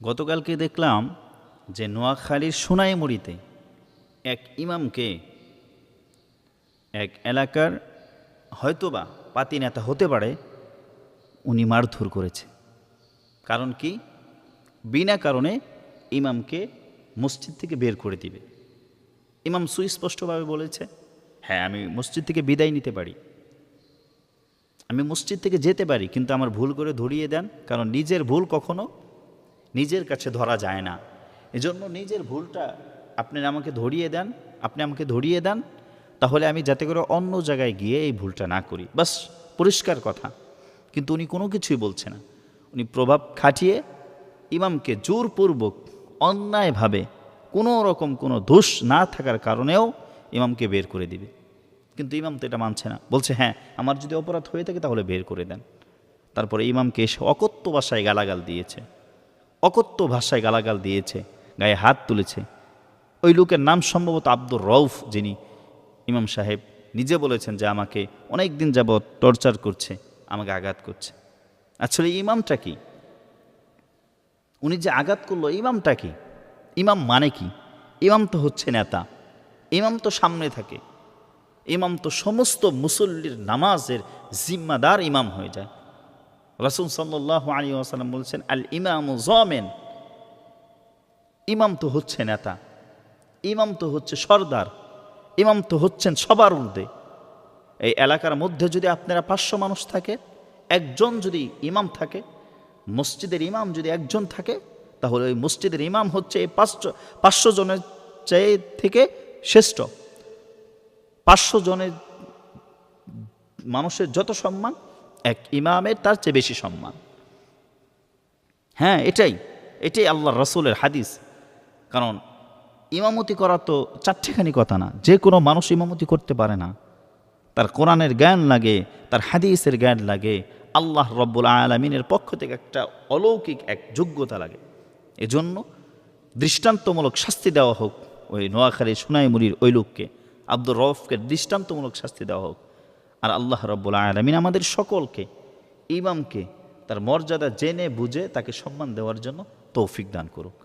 গতকালকে দেখলাম যে নোয়াখালীর সোনাইমুড়িতে এক ইমামকে এক এলাকার হয়তোবা পাতি নেতা হতে পারে, উনি মারধর করেছে। কারণ কি? বিনা কারণে ইমামকে মসজিদ থেকে বের করে দিবে। ইমাম সুস্পষ্টভাবে বলেছে হ্যাঁ আমি মসজিদ থেকে বিদায় নিতে পারি। আমি মসজিদ থেকে যেতে পারি, কিন্তু আমার ভুল করে ধরিয়ে দেন, কারণ নিজের ভুল কখনো নিজের কাছে ধরা যায় না। এজন্য নিজের ভুলটা আপনি আমাকে ধরিয়ে দেন, আপনি আমাকে ধরিয়ে দেন, তাহলে আমি যাতে করে অন্য জায়গায় গিয়ে এই ভুলটা না করি। বাস, পরিষ্কার কথা। কিন্তু উনি কোনো কিছুই বলছে না। উনি প্রভাব খাটিয়ে ইমামকে জোরপূর্বক, অন্যায়ভাবে, কোনো রকম কোনো দোষ না থাকার কারণেও ইমামকে বের করে দিবে। কিন্তু ইমাম তো এটা মানছে না। বলছে হ্যাঁ আমার যদি অপরাধ হয়ে থাকে তাহলে বের করে দেন। তারপরে ইমামকে এসে অকথ্য ভাষায় গালাগাল দিয়েছে। অকথ্য ভাষায় গালাগাল দিয়েছে, গায়ে হাত তুলেছে। ওই লোকের নাম সম্ভবত আব্দুর রৌফ যিনি ইমাম সাহেব নিজে বলেছেন যে আমাকে অনেক দিন যাবৎ টর্চার করছে, আমাকে আঘাত করছে। আসলে ইমামটা কি? উনি যে আঘাত করল ইমামটা কি? ইমাম মানে কি? ইমাম তো হচ্ছে নেতা, ইমাম তো সামনে থাকে, ইমাম তো সমস্ত মুসল্লির নামাজের জিম্মাদার ইমাম হয়ে যায়। রসুল সাল্লাহ আলী আসালাম বলছেন, আল ইমাম জমেন ইমাম তো হচ্ছে নেতা, ইমাম তো হচ্ছে সর্দার, ইমাম তো হচ্ছেন সবার ঊর্ধ্বে। এই এলাকার মধ্যে যদি আপনারা পাঁচশো মানুষ থাকে, একজন যদি ইমাম থাকে, মসজিদের ইমাম যদি একজন থাকে, তাহলে ওই মসজিদের ইমাম হচ্ছে এই পাঁচশো পাঁচশো জনের চেয়ে থেকে শ্রেষ্ঠ। পাঁচশো জনের মানুষের যত সম্মান এক ইমামের তার চেয়ে বেশি সম্মান। হ্যাঁ এটাই এটাই আল্লাহ রসুলের হাদিস। কারণ ইমামতি করা তো চারটেখানি কথা না, যে কোনো মানুষ ইমামতি করতে পারে না। তার কোরআনের জ্ঞান লাগে, তার হাদিসের জ্ঞান লাগে, আল্লাহ রব্বুল আলমিনের পক্ষ থেকে একটা অলৌকিক এক যোগ্যতা লাগে। এজন্য দৃষ্টান্তমূলক শাস্তি দেওয়া হোক, ওই নোয়াখালী সুনাইমুরির ওই লোককে, আব্দুর রফকে দৃষ্টান্তমূলক শাস্তি দেওয়া হোক। আর আল্লাহ রব্বুল আলমিন আমাদের সকলকে, ইমামকে, তার মর্যাদা জেনে বুঝে তাকে সম্মান দেওয়ার জন্য তৌফিক দান করুক।